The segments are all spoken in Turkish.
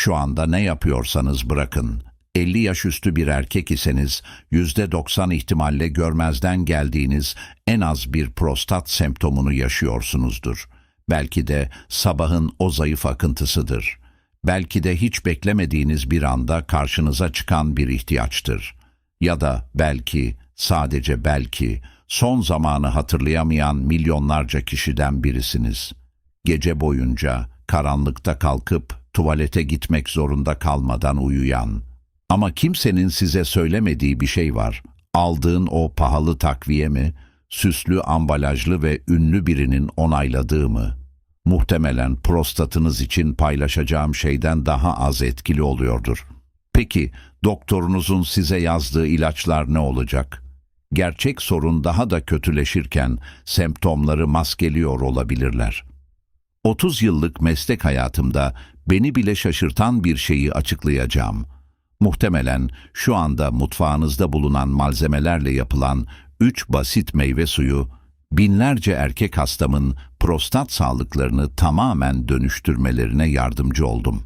Şu anda ne yapıyorsanız bırakın. 50 yaş üstü bir erkek iseniz %90 ihtimalle görmezden geldiğiniz en az bir prostat semptomunu yaşıyorsunuzdur. Belki de sabahın o zayıf akıntısıdır. Belki de hiç beklemediğiniz bir anda karşınıza çıkan bir ihtiyaçtır. Ya da belki, sadece belki, son zamanı hatırlayamayan milyonlarca kişiden birisiniz. Gece boyunca karanlıkta kalkıp tuvalete gitmek zorunda kalmadan uyuyan. Ama kimsenin size söylemediği bir şey var. Aldığın o pahalı takviye mi, süslü ambalajlı ve ünlü birinin onayladığı mı? Muhtemelen prostatınız için paylaşacağım şeyden daha az etkili oluyordur. Peki doktorunuzun size yazdığı ilaçlar ne olacak? Gerçek sorun daha da kötüleşirken semptomları maskeliyor olabilirler. 30 yıllık meslek hayatımda beni bile şaşırtan bir şeyi açıklayacağım. Muhtemelen şu anda mutfağınızda bulunan malzemelerle yapılan 3 basit meyve suyu binlerce erkek hastamın prostat sağlıklarını tamamen dönüştürmelerine yardımcı oldum.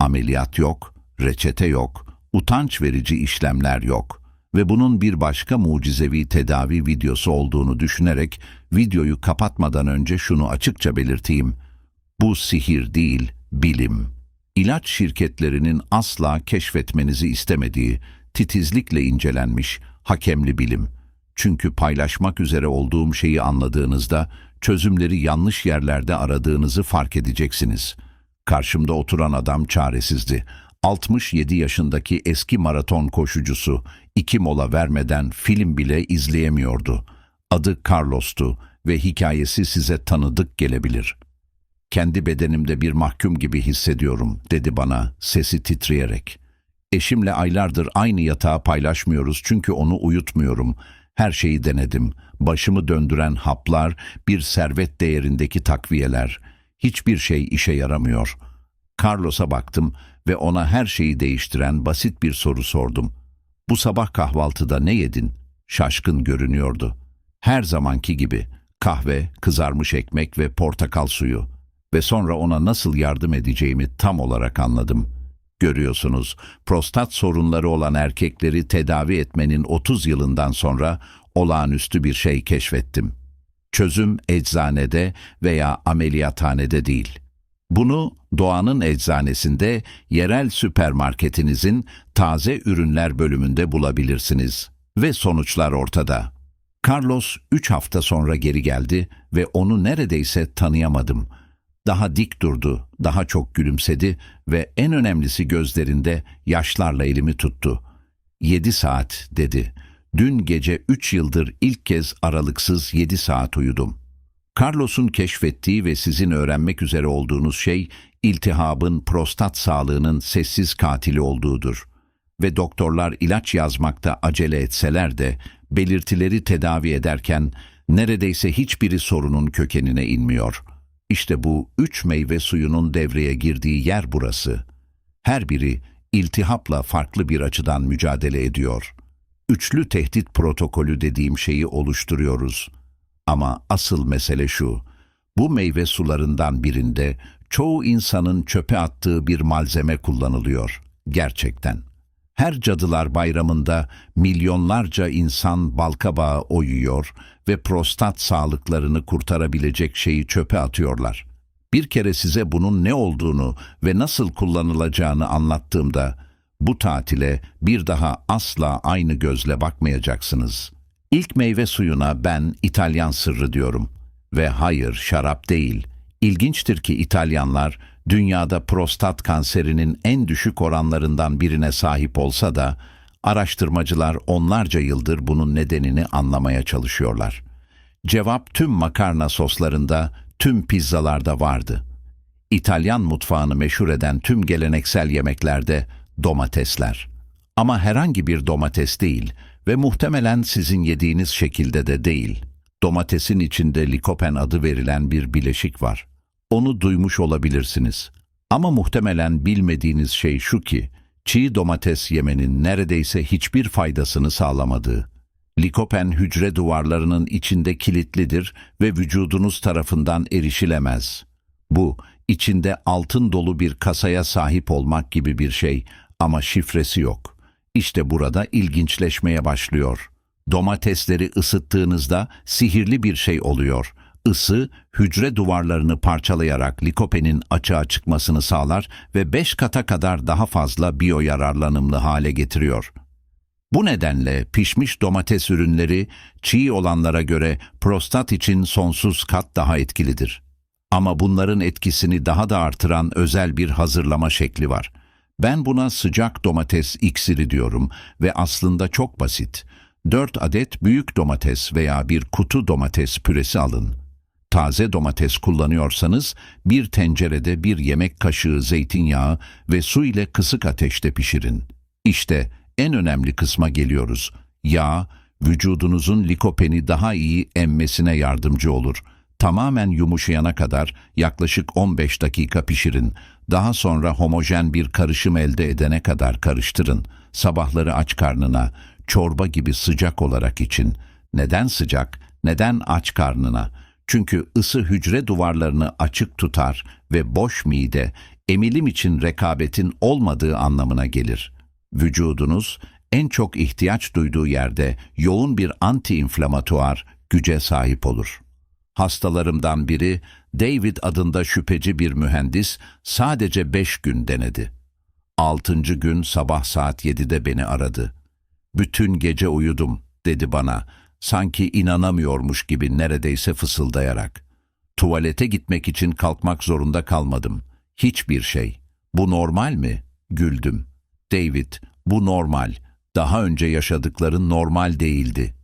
Ameliyat yok, reçete yok, utanç verici işlemler yok ve bunun bir başka mucizevi tedavi videosu olduğunu düşünerek videoyu kapatmadan önce şunu açıkça belirteyim. Bu sihir değil, bilim. İlaç şirketlerinin asla keşfetmenizi istemediği, titizlikle incelenmiş, hakemli bilim. Çünkü paylaşmak üzere olduğum şeyi anladığınızda çözümleri yanlış yerlerde aradığınızı fark edeceksiniz. Karşımda oturan adam çaresizdi. 67 yaşındaki eski maraton koşucusu iki mola vermeden film bile izleyemiyordu. Adı Carlos'tu ve hikayesi size tanıdık gelebilir. Kendi bedenimde bir mahkum gibi hissediyorum, dedi bana sesi titreyerek. Eşimle aylardır aynı yatağı paylaşmıyoruz çünkü onu uyutmuyorum. Her şeyi denedim. Başımı döndüren haplar, bir servet değerindeki takviyeler. Hiçbir şey işe yaramıyor. Carlos'a baktım ve ona her şeyi değiştiren basit bir soru sordum. Bu sabah kahvaltıda ne yedin? Şaşkın görünüyordu. Her zamanki gibi kahve, kızarmış ekmek ve portakal suyu ve sonra ona nasıl yardım edeceğimi tam olarak anladım. Görüyorsunuz, prostat sorunları olan erkekleri tedavi etmenin 30 yılından sonra olağanüstü bir şey keşfettim. Çözüm eczanede veya ameliyathanede değil. Bunu doğanın eczanesinde, yerel süpermarketinizin taze ürünler bölümünde bulabilirsiniz. Ve sonuçlar ortada. Carlos 3 hafta sonra geri geldi ve onu neredeyse tanıyamadım. Daha dik durdu, daha çok gülümsedi ve en önemlisi gözlerinde yaşlarla elimi tuttu. Yedi saat dedi. Dün gece üç yıldır ilk kez aralıksız yedi saat uyudum. Carlos'un keşfettiği ve sizin öğrenmek üzere olduğunuz şey iltihabın prostat sağlığının sessiz katili olduğudur. Ve doktorlar ilaç yazmakta acele etseler de belirtileri tedavi ederken neredeyse hiçbiri sorunun kökenine inmiyor.'' İşte bu üç meyve suyunun devreye girdiği yer burası. Her biri iltihapla farklı bir açıdan mücadele ediyor. Üçlü tehdit protokolü dediğim şeyi oluşturuyoruz. Ama asıl mesele şu, bu meyve sularından birinde çoğu insanın çöpe attığı bir malzeme kullanılıyor. Gerçekten. Her Cadılar Bayramı'nda milyonlarca insan balkabağı oyuyor ve prostat sağlıklarını kurtarabilecek şeyi çöpe atıyorlar. Bir kere size bunun ne olduğunu ve nasıl kullanılacağını anlattığımda bu tatile bir daha asla aynı gözle bakmayacaksınız. İlk meyve suyuna ben İtalyan sırrı diyorum. Ve hayır şarap değil. İlginçtir ki İtalyanlar dünyada prostat kanserinin en düşük oranlarından birine sahip olsa da araştırmacılar onlarca yıldır bunun nedenini anlamaya çalışıyorlar. Cevap tüm makarna soslarında, tüm pizzalarda vardı. İtalyan mutfağını meşhur eden tüm geleneksel yemeklerde domatesler. Ama herhangi bir domates değil ve muhtemelen sizin yediğiniz şekilde de değil. Domatesin içinde likopen adı verilen bir bileşik var. Onu duymuş olabilirsiniz. Ama muhtemelen bilmediğiniz şey şu ki, çiğ domates yemenin neredeyse hiçbir faydasını sağlamadığı. Likopen hücre duvarlarının içinde kilitlidir ve vücudunuz tarafından erişilemez. Bu, İçinde altın dolu bir kasaya sahip olmak gibi bir şey ama şifresi yok. İşte burada ilginçleşmeye başlıyor. Domatesleri ısıttığınızda sihirli bir şey oluyor. Isı, hücre duvarlarını parçalayarak likopenin açığa çıkmasını sağlar ve 5 kata kadar daha fazla biyoyararlanımlı hale getiriyor. Bu nedenle pişmiş domates ürünleri çiğ olanlara göre prostat için sonsuz kat daha etkilidir. Ama bunların etkisini daha da artıran özel bir hazırlama şekli var. Ben buna sıcak domates iksiri diyorum ve aslında çok basit. 4 adet büyük domates veya bir kutu domates püresi alın. Taze domates kullanıyorsanız bir tencerede bir yemek kaşığı zeytinyağı ve su ile kısık ateşte pişirin. İşte en önemli kısma geliyoruz. Yağ, vücudunuzun likopeni daha iyi emmesine yardımcı olur. Tamamen yumuşayana kadar yaklaşık 15 dakika pişirin. Daha sonra homojen bir karışım elde edene kadar karıştırın. Sabahları aç karnına, çorba gibi sıcak olarak için. Neden sıcak? Neden aç karnına? Çünkü ısı hücre duvarlarını açık tutar ve boş mide emilim için rekabetin olmadığı anlamına gelir. Vücudunuz en çok ihtiyaç duyduğu yerde yoğun bir antiinflamatuar güce sahip olur. Hastalarımdan biri David adında şüpheci bir mühendis sadece beş gün denedi. Altıncı gün sabah saat yedide beni aradı. Bütün gece uyudum dedi bana. Sanki inanamıyormuş gibi neredeyse fısıldayarak. Tuvalete gitmek için kalkmak zorunda kalmadım. Hiçbir şey. Bu normal mi? Güldüm. David, bu normal. Daha önce yaşadıkların normal değildi.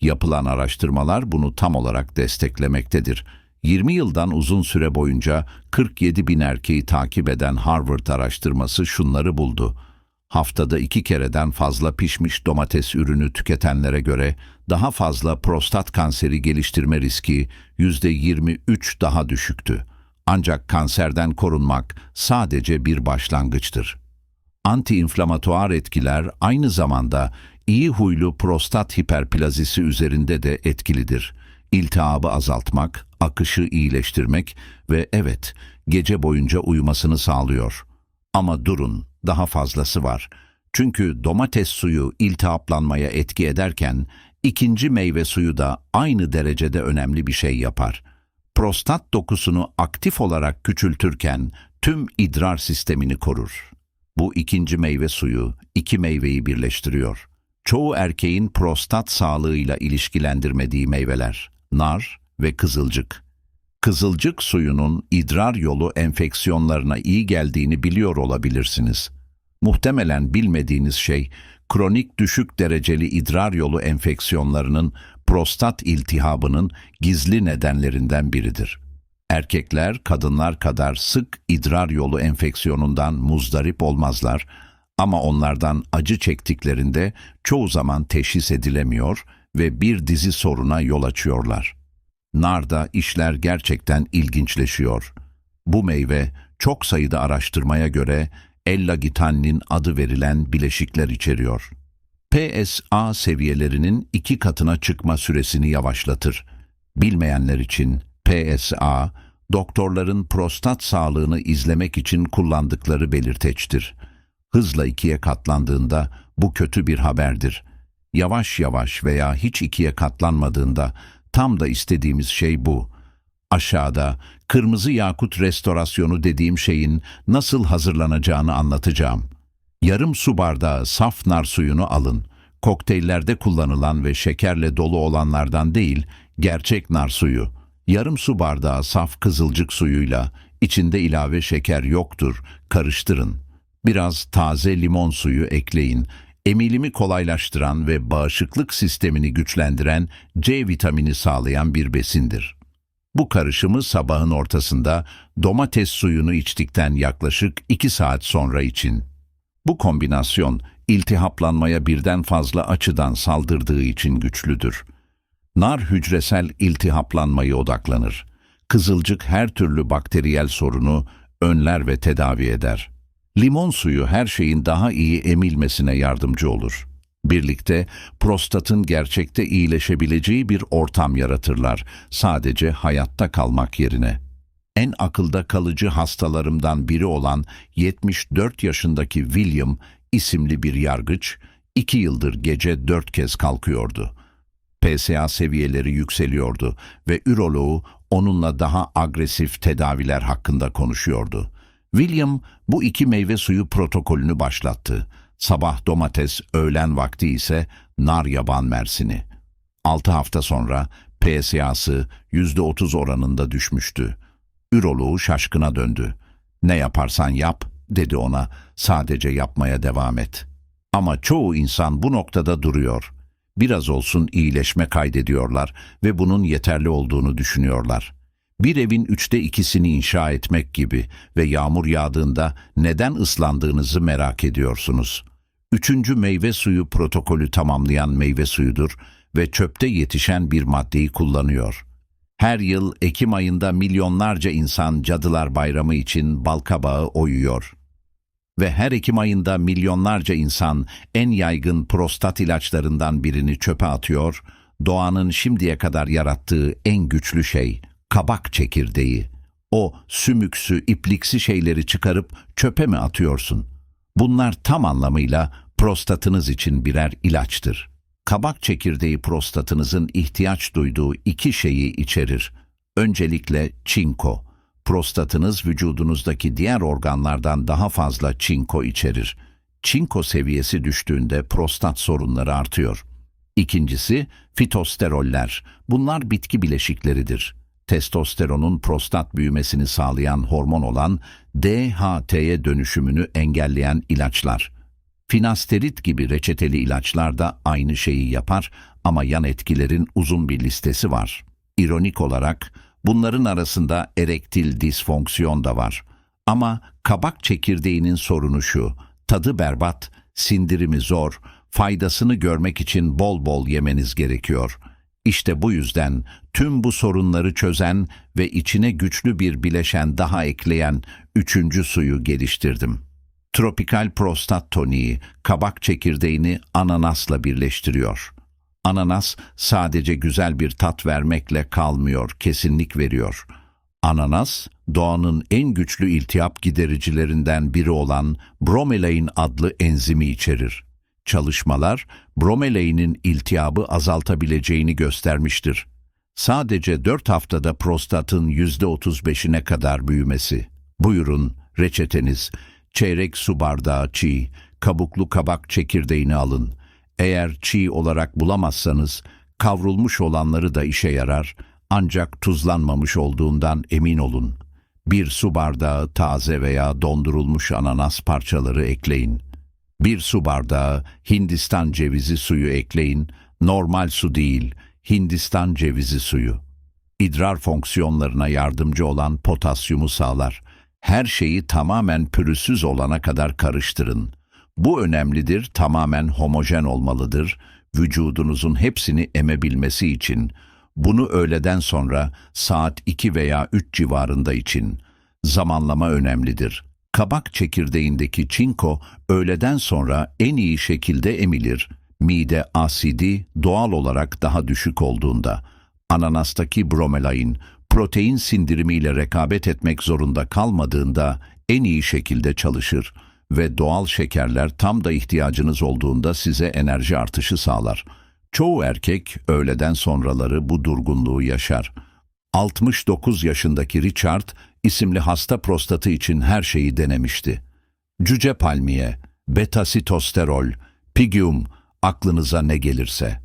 Yapılan araştırmalar bunu tam olarak desteklemektedir. 20 yıldan uzun süre boyunca 47 bin erkeği takip eden Harvard araştırması şunları buldu. Haftada iki kereden fazla pişmiş domates ürünü tüketenlere göre daha fazla prostat kanseri geliştirme riski %23 daha düşüktü. Ancak kanserden korunmak sadece bir başlangıçtır. Antiinflamatuar etkiler aynı zamanda iyi huylu prostat hiperplazisi üzerinde de etkilidir. İltihabı azaltmak, akışı iyileştirmek ve evet, gece boyunca uyumasını sağlıyor. Ama durun, daha fazlası var. Çünkü domates suyu iltihaplanmaya etki ederken, ikinci meyve suyu da aynı derecede önemli bir şey yapar. Prostat dokusunu aktif olarak küçültürken tüm idrar sistemini korur. Bu ikinci meyve suyu iki meyveyi birleştiriyor. Çoğu erkeğin prostat sağlığıyla ilişkilendirmediği meyveler, nar ve kızılcık. Kızılcık suyunun idrar yolu enfeksiyonlarına iyi geldiğini biliyor olabilirsiniz. Muhtemelen bilmediğiniz şey, kronik düşük dereceli idrar yolu enfeksiyonlarının prostat iltihabının gizli nedenlerinden biridir. Erkekler kadınlar kadar sık idrar yolu enfeksiyonundan muzdarip olmazlar ama onlardan acı çektiklerinde çoğu zaman teşhis edilemiyor ve bir dizi soruna yol açıyorlar. Narda işler gerçekten ilginçleşiyor. Bu meyve çok sayıda araştırmaya göre Ellagitanin adı verilen bileşikler içeriyor. PSA seviyelerinin iki katına çıkma süresini yavaşlatır. Bilmeyenler için PSA, doktorların prostat sağlığını izlemek için kullandıkları belirteçtir. Hızla ikiye katlandığında bu kötü bir haberdir. Yavaş yavaş veya hiç ikiye katlanmadığında tam da istediğimiz şey bu. Aşağıda kırmızı yakut restorasyonu dediğim şeyin nasıl hazırlanacağını anlatacağım. Yarım su bardağı saf nar suyunu alın. Kokteyllerde kullanılan ve şekerle dolu olanlardan değil, gerçek nar suyu. Yarım su bardağı saf kızılcık suyuyla, içinde ilave şeker yoktur, karıştırın. Biraz taze limon suyu ekleyin. Emilimi kolaylaştıran ve bağışıklık sistemini güçlendiren C vitamini sağlayan bir besindir. Bu karışımı sabahın ortasında domates suyunu içtikten yaklaşık 2 saat sonra için. Bu kombinasyon iltihaplanmaya birden fazla açıdan saldırdığı için güçlüdür. Nar hücresel iltihaplanmayı odaklanır. Kızılcık her türlü bakteriyel sorunu önler ve tedavi eder. Limon suyu her şeyin daha iyi emilmesine yardımcı olur. Birlikte prostatın gerçekte iyileşebileceği bir ortam yaratırlar sadece hayatta kalmak yerine. en akılda kalıcı hastalarımdan biri olan 74 yaşındaki William isimli bir yargıç, iki yıldır gece dört kez kalkıyordu. PSA seviyeleri yükseliyordu ve üroloğu onunla daha agresif tedaviler hakkında konuşuyordu. William bu iki meyve suyu protokolünü başlattı. Sabah domates, öğlen vakti ise nar yaban mersini. 6 hafta sonra PSA'sı %30 oranında düşmüştü. Üroloğu şaşkına döndü. Ne yaparsan yap, dedi ona, sadece yapmaya devam et. Ama çoğu insan bu noktada duruyor. Biraz olsun iyileşme kaydediyorlar ve bunun yeterli olduğunu düşünüyorlar. Bir evin üçte ikisini inşa etmek gibi ve yağmur yağdığında neden ıslandığınızı merak ediyorsunuz. Üçüncü meyve suyu protokolü tamamlayan meyve suyudur ve çöpte yetişen bir maddeyi kullanıyor. Her yıl Ekim ayında milyonlarca insan Cadılar Bayramı için balkabağı oyuyor. Ve her Ekim ayında milyonlarca insan en yaygın prostat ilaçlarından birini çöpe atıyor, doğanın şimdiye kadar yarattığı en güçlü şey, kabak çekirdeği. O sümüksü, ipliksi şeyleri çıkarıp çöpe mi atıyorsun? Bunlar tam anlamıyla prostatınız için birer ilaçtır. Kabak çekirdeği prostatınızın ihtiyaç duyduğu iki şeyi içerir. Öncelikle çinko. Prostatınız vücudunuzdaki diğer organlardan daha fazla çinko içerir. Çinko seviyesi düştüğünde prostat sorunları artıyor. İkincisi fitosteroller. Bunlar bitki bileşikleridir. Testosteronun prostat büyümesini sağlayan hormon olan DHT'ye dönüşümünü engelleyen ilaçlar. Finasterit gibi reçeteli ilaçlar da aynı şeyi yapar ama yan etkilerin uzun bir listesi var. İronik olarak bunların arasında erektil disfonksiyon da var. Ama kabak çekirdeğinin sorunu şu, tadı berbat, sindirimi zor, faydasını görmek için bol bol yemeniz gerekiyor. İşte bu yüzden tüm bu sorunları çözen ve içine güçlü bir bileşen daha ekleyen üçüncü suyu geliştirdim. Tropikal prostat toniği kabak çekirdeğini ananasla birleştiriyor. Ananas sadece güzel bir tat vermekle kalmıyor, kesinlik veriyor. Ananas, doğanın en güçlü iltihap gidericilerinden biri olan bromelain adlı enzimi içerir. Çalışmalar, bromelainin iltihabı azaltabileceğini göstermiştir. Sadece 4 haftada prostatın %35'ine kadar büyümesi. Buyurun, reçeteniz çeyrek su bardağı çiğ, kabuklu kabak çekirdeğini alın. Eğer çiğ olarak bulamazsanız kavrulmuş olanları da işe yarar ancak tuzlanmamış olduğundan emin olun. Bir su bardağı taze veya dondurulmuş ananas parçaları ekleyin. Bir su bardağı Hindistan cevizi suyu ekleyin. Normal su değil, Hindistan cevizi suyu. İdrar fonksiyonlarına yardımcı olan potasyumu sağlar her şeyi tamamen pürüzsüz olana kadar karıştırın. Bu önemlidir, tamamen homojen olmalıdır. Vücudunuzun hepsini emebilmesi için. Bunu öğleden sonra saat 2 veya 3 civarında için. Zamanlama önemlidir. Kabak çekirdeğindeki çinko öğleden sonra en iyi şekilde emilir. Mide asidi doğal olarak daha düşük olduğunda. Ananastaki bromelain protein sindirimiyle rekabet etmek zorunda kalmadığında en iyi şekilde çalışır ve doğal şekerler tam da ihtiyacınız olduğunda size enerji artışı sağlar. Çoğu erkek öğleden sonraları bu durgunluğu yaşar. 69 yaşındaki Richard isimli hasta prostatı için her şeyi denemişti. Cüce palmiye, beta-sitosterol, pigium, aklınıza ne gelirse.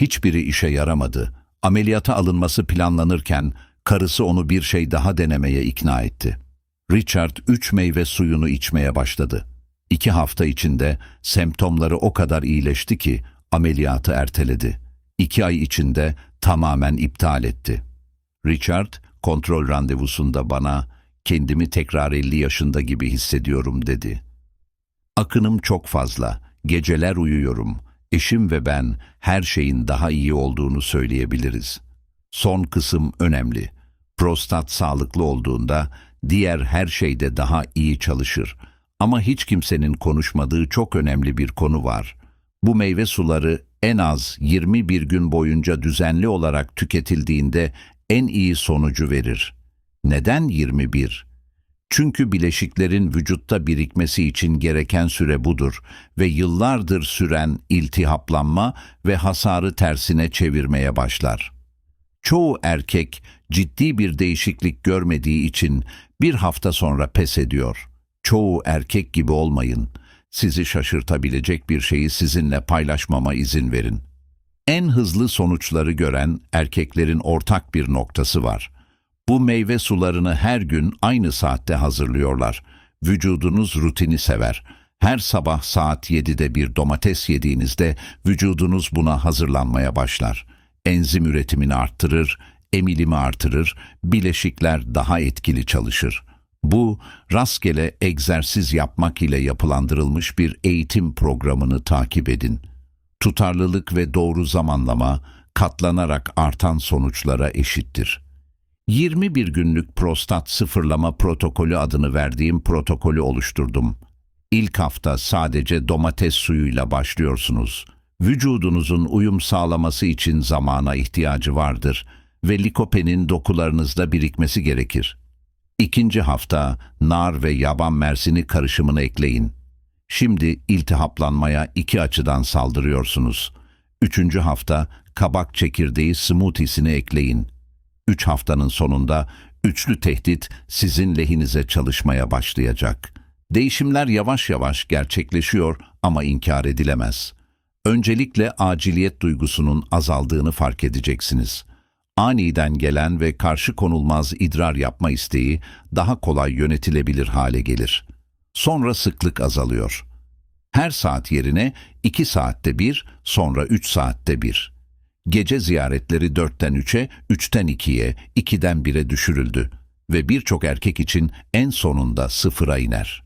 Hiçbiri işe yaramadı. Ameliyata alınması planlanırken karısı onu bir şey daha denemeye ikna etti. Richard üç meyve suyunu içmeye başladı. İki hafta içinde semptomları o kadar iyileşti ki ameliyatı erteledi. İki ay içinde tamamen iptal etti. Richard kontrol randevusunda bana kendimi tekrar 50 yaşında gibi hissediyorum dedi. Akınım çok fazla, geceler uyuyorum. Eşim ve ben her şeyin daha iyi olduğunu söyleyebiliriz. Son kısım önemli. Prostat sağlıklı olduğunda diğer her şeyde daha iyi çalışır. Ama hiç kimsenin konuşmadığı çok önemli bir konu var. Bu meyve suları en az 21 gün boyunca düzenli olarak tüketildiğinde en iyi sonucu verir. Neden 21? Çünkü bileşiklerin vücutta birikmesi için gereken süre budur ve yıllardır süren iltihaplanma ve hasarı tersine çevirmeye başlar. Çoğu erkek ciddi bir değişiklik görmediği için bir hafta sonra pes ediyor. Çoğu erkek gibi olmayın. Sizi şaşırtabilecek bir şeyi sizinle paylaşmama izin verin. En hızlı sonuçları gören erkeklerin ortak bir noktası var. Bu meyve sularını her gün aynı saatte hazırlıyorlar. Vücudunuz rutini sever. Her sabah saat 7'de bir domates yediğinizde vücudunuz buna hazırlanmaya başlar. Enzim üretimini arttırır, emilimi artırır, bileşikler daha etkili çalışır. Bu, rastgele egzersiz yapmak ile yapılandırılmış bir eğitim programını takip edin. Tutarlılık ve doğru zamanlama, katlanarak artan sonuçlara eşittir. 21 günlük prostat sıfırlama protokolü adını verdiğim protokolü oluşturdum. İlk hafta sadece domates suyuyla başlıyorsunuz. Vücudunuzun uyum sağlaması için zamana ihtiyacı vardır ve likopenin dokularınızda birikmesi gerekir. İkinci hafta nar ve yaban mersini karışımını ekleyin. Şimdi iltihaplanmaya iki açıdan saldırıyorsunuz. Üçüncü hafta kabak çekirdeği smoothiesini ekleyin. Üç haftanın sonunda üçlü tehdit sizin lehinize çalışmaya başlayacak. Değişimler yavaş yavaş gerçekleşiyor ama inkar edilemez. Öncelikle aciliyet duygusunun azaldığını fark edeceksiniz. Aniden gelen ve karşı konulmaz idrar yapma isteği daha kolay yönetilebilir hale gelir. Sonra sıklık azalıyor. Her saat yerine iki saatte bir, sonra üç saatte bir. Gece ziyaretleri dörtten üçe, üçten ikiye, ikiden bire düşürüldü ve birçok erkek için en sonunda sıfıra iner.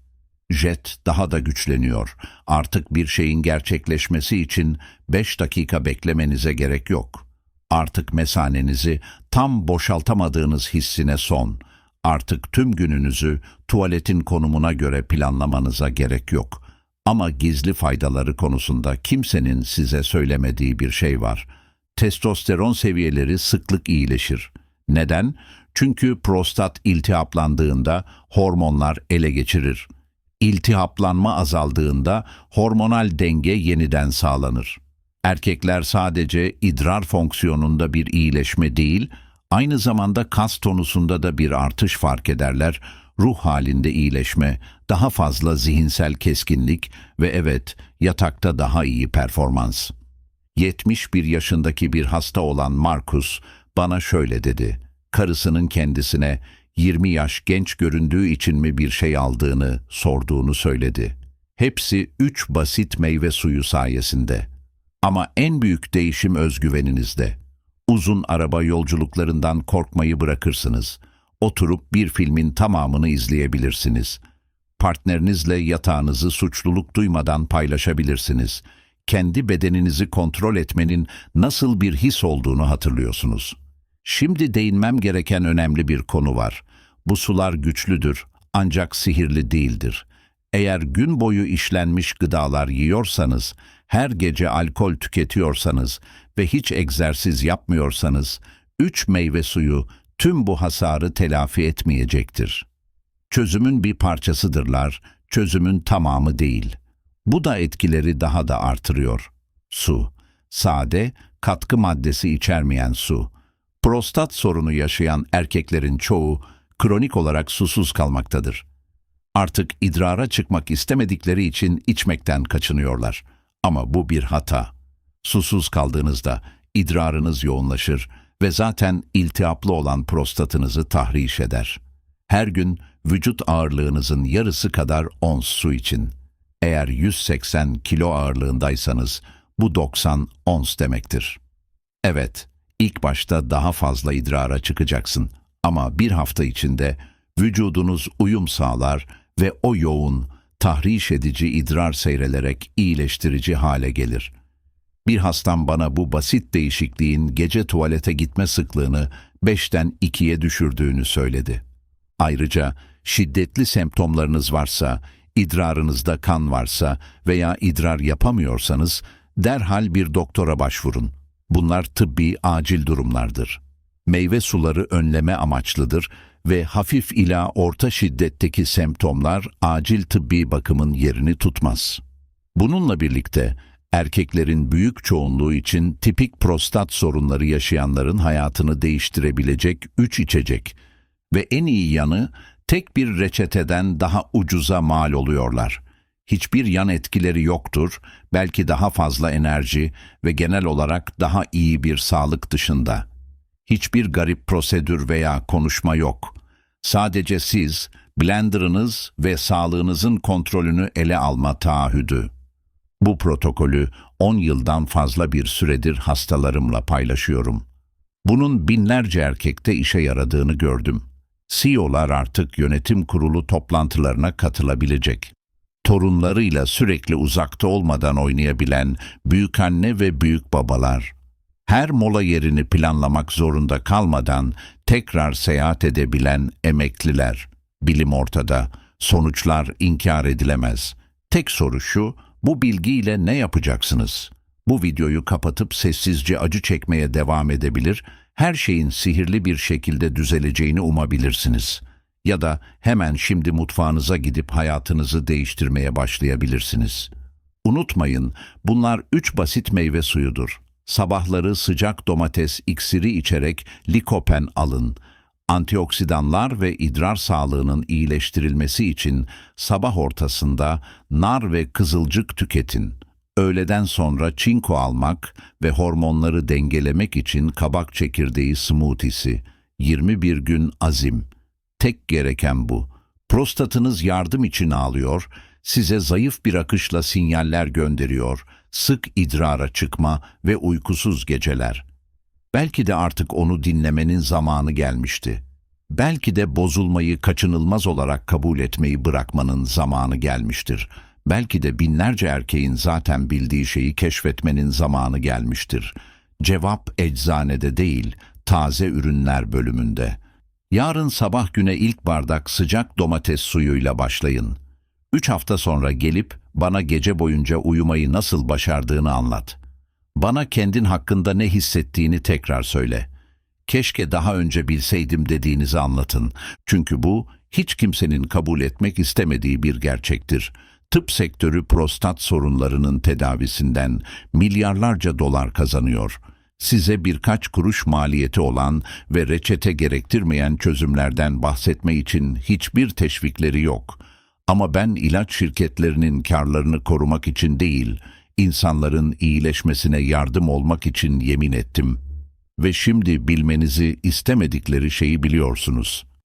Jet daha da güçleniyor. Artık bir şeyin gerçekleşmesi için beş dakika beklemenize gerek yok. Artık mesanenizi tam boşaltamadığınız hissine son. Artık tüm gününüzü tuvaletin konumuna göre planlamanıza gerek yok. Ama gizli faydaları konusunda kimsenin size söylemediği bir şey var. Testosteron seviyeleri sıklık iyileşir. Neden? Çünkü prostat iltihaplandığında hormonlar ele geçirir. İltihaplanma azaldığında hormonal denge yeniden sağlanır. Erkekler sadece idrar fonksiyonunda bir iyileşme değil, aynı zamanda kas tonusunda da bir artış fark ederler. Ruh halinde iyileşme, daha fazla zihinsel keskinlik ve evet, yatakta daha iyi performans. 71 yaşındaki bir hasta olan Markus bana şöyle dedi. Karısının kendisine 20 yaş genç göründüğü için mi bir şey aldığını sorduğunu söyledi. Hepsi üç basit meyve suyu sayesinde. Ama en büyük değişim özgüveninizde. Uzun araba yolculuklarından korkmayı bırakırsınız. Oturup bir filmin tamamını izleyebilirsiniz. Partnerinizle yatağınızı suçluluk duymadan paylaşabilirsiniz. Kendi bedeninizi kontrol etmenin nasıl bir his olduğunu hatırlıyorsunuz. Şimdi değinmem gereken önemli bir konu var. Bu sular güçlüdür ancak sihirli değildir. Eğer gün boyu işlenmiş gıdalar yiyorsanız, her gece alkol tüketiyorsanız ve hiç egzersiz yapmıyorsanız, üç meyve suyu tüm bu hasarı telafi etmeyecektir. Çözümün bir parçasıdırlar, çözümün tamamı değil. Bu da etkileri daha da artırıyor. Su, sade, katkı maddesi içermeyen su. Prostat sorunu yaşayan erkeklerin çoğu kronik olarak susuz kalmaktadır. Artık idrara çıkmak istemedikleri için içmekten kaçınıyorlar. Ama bu bir hata. Susuz kaldığınızda idrarınız yoğunlaşır ve zaten iltihaplı olan prostatınızı tahriş eder. Her gün vücut ağırlığınızın yarısı kadar ons su için. Eğer 180 kilo ağırlığındaysanız bu 90 ons demektir. Evet, ilk başta daha fazla idrara çıkacaksın ama bir hafta içinde vücudunuz uyum sağlar ve o yoğun, tahriş edici idrar seyrelerek iyileştirici hale gelir. Bir hastam bana bu basit değişikliğin gece tuvalete gitme sıklığını 5'ten 2'ye düşürdüğünü söyledi. Ayrıca şiddetli semptomlarınız varsa, idrarınızda kan varsa veya idrar yapamıyorsanız derhal bir doktora başvurun. Bunlar tıbbi acil durumlardır. Meyve suları önleme amaçlıdır ve hafif ila orta şiddetteki semptomlar acil tıbbi bakımın yerini tutmaz. Bununla birlikte erkeklerin büyük çoğunluğu için tipik prostat sorunları yaşayanların hayatını değiştirebilecek 3 içecek ve en iyi yanı tek bir reçeteden daha ucuza mal oluyorlar. Hiçbir yan etkileri yoktur, belki daha fazla enerji ve genel olarak daha iyi bir sağlık dışında. Hiçbir garip prosedür veya konuşma yok. Sadece siz, blenderınız ve sağlığınızın kontrolünü ele alma taahhüdü. Bu protokolü 10 yıldan fazla bir süredir hastalarımla paylaşıyorum. Bunun binlerce erkekte işe yaradığını gördüm. CEO'lar artık yönetim kurulu toplantılarına katılabilecek. Torunlarıyla sürekli uzakta olmadan oynayabilen büyükanne ve büyük babalar. Her mola yerini planlamak zorunda kalmadan tekrar seyahat edebilen emekliler. Bilim ortada, sonuçlar inkar edilemez. Tek soru şu, bu bilgiyle ne yapacaksınız? Bu videoyu kapatıp sessizce acı çekmeye devam edebilir, her şeyin sihirli bir şekilde düzeleceğini umabilirsiniz. Ya da hemen şimdi mutfağınıza gidip hayatınızı değiştirmeye başlayabilirsiniz. Unutmayın, bunlar üç basit meyve suyudur. Sabahları sıcak domates iksiri içerek likopen alın. Antioksidanlar ve idrar sağlığının iyileştirilmesi için sabah ortasında nar ve kızılcık tüketin. Öğleden sonra çinko almak ve hormonları dengelemek için kabak çekirdeği smoothiesi. 21 gün azim. Tek gereken bu. Prostatınız yardım için ağlıyor, size zayıf bir akışla sinyaller gönderiyor, sık idrara çıkma ve uykusuz geceler. Belki de artık onu dinlemenin zamanı gelmişti. Belki de bozulmayı kaçınılmaz olarak kabul etmeyi bırakmanın zamanı gelmiştir. Belki de binlerce erkeğin zaten bildiği şeyi keşfetmenin zamanı gelmiştir. Cevap eczanede değil, taze ürünler bölümünde. Yarın sabah güne ilk bardak sıcak domates suyuyla başlayın. Üç hafta sonra gelip bana gece boyunca uyumayı nasıl başardığını anlat. Bana kendin hakkında ne hissettiğini tekrar söyle. Keşke daha önce bilseydim dediğinizi anlatın. Çünkü bu hiç kimsenin kabul etmek istemediği bir gerçektir. Tıp sektörü prostat sorunlarının tedavisinden milyarlarca dolar kazanıyor. Size birkaç kuruş maliyeti olan ve reçete gerektirmeyen çözümlerden bahsetme için hiçbir teşvikleri yok. Ama ben ilaç şirketlerinin karlarını korumak için değil, insanların iyileşmesine yardım olmak için yemin ettim. Ve şimdi bilmenizi istemedikleri şeyi biliyorsunuz.